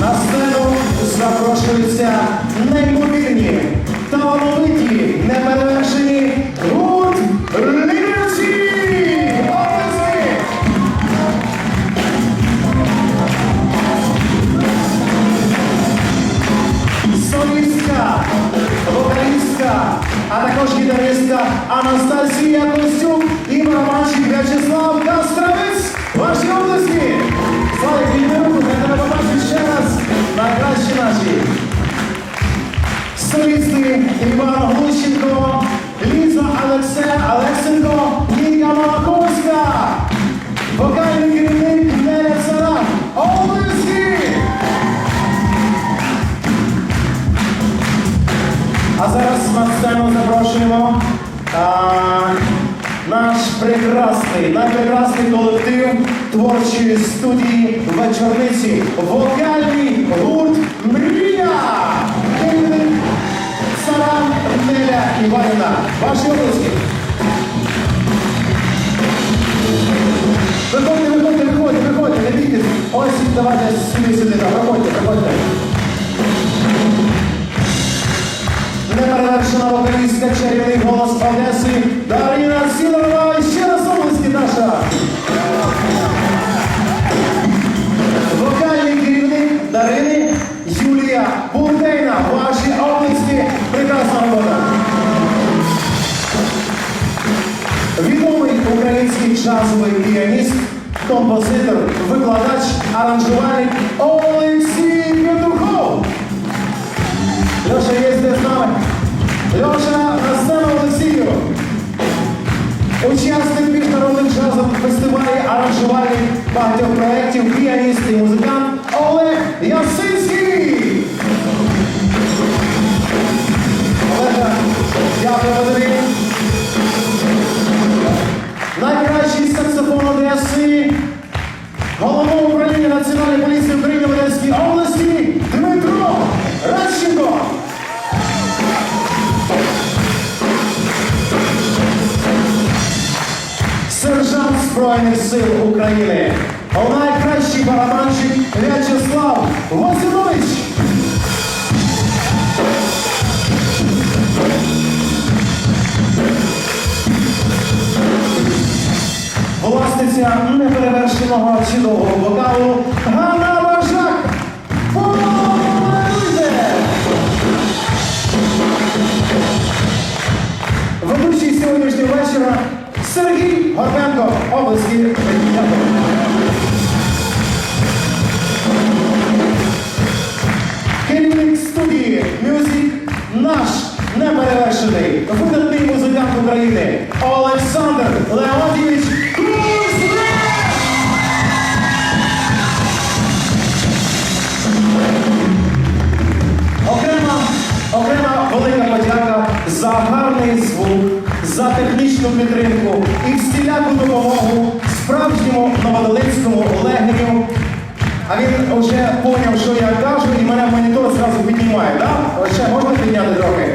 На сцену запрошуються неймовірні, гітаристка Анастасія Костюк і барабанщик В'ячеслав Кастравець. Ваші області! Славик, відберу, хай тебе побачить ще раз на кращі наші. Солісти Іван Глущенко, Ліза Олексе, Олексенко, А зараз на сцену запрошуємо а, наш прекрасний, найпрекрасний колектив творчої студії вечорниці. Вокальний гурт Мрія! Саран Неля Іванівна. Ваші обласки. Виходьте, виходьте, виходьте, виходьте, не бійтесь. Ось давайте сюди, сюди, проходьте, проходьте. Вокалістка, чарівний голос Одеси Дарина Сілова. І ще раз області наша. Вокальний керівник Дарини Юлія Бурдейна. Ваші області. Прекрасна робота. Відомий український джазовий піаніст, композитор, викладач, аранжувальник Олексій Петухов. Леша є Леша на сцену Учасник міжнародних джазових фестивалів, аранжувальних багатьох проєктів, піаніст і музикант Олег Ясинський. Збройних сил України. Найкращий барабанщик В'ячеслав Васильович. Власниця неперевершеного чудового вокалу Ганна Горбенко. Обласки. Керівник студії Music наш неперевершений видатний музикант України Олександр Леонтьєвич Окрема, окрема велика подяка за гарний звук, за технічну підтримку і всіляку допомогу справжньому новодолинському легеню. А він вже поняв, що я кажу, і мене монітор зразу піднімає, так? Ще можна підняти трохи.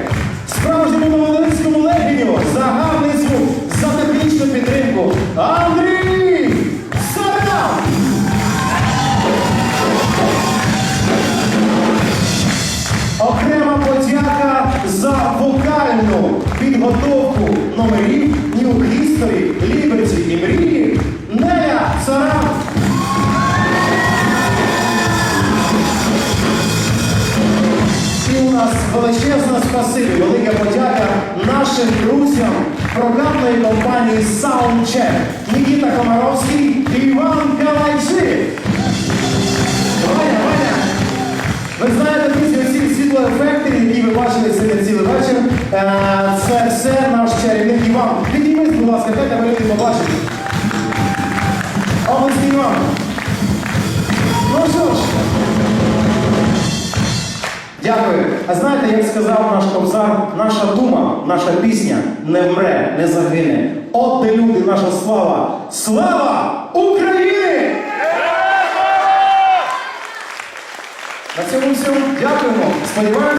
Справжньому новодолинському легеню за гарний звук, за технічну підтримку. Андрій Саран! Окрема подяка за вокальну підготовку номерів New History, Liberty і Мрії Неля Царан. І у нас величезне спасибі, велика подяка нашим друзям програмної компанії Soundcheck Нікіта Комаровський і Іван Калайчик. Ваня, Ваня, ви знаєте, друзі, оці світлоефекти, які ви бачили цілий вечір, Підіймись, будь ласка, дайте люди побачити. Облаский Іван. Ну що ж, дякую. А знаєте, як сказав наш кобзар, наша дума, наша пісня не вмре, не загине. От де люди, наша слава. Слава України! На цьому всьому дякуємо. Сподіваємося.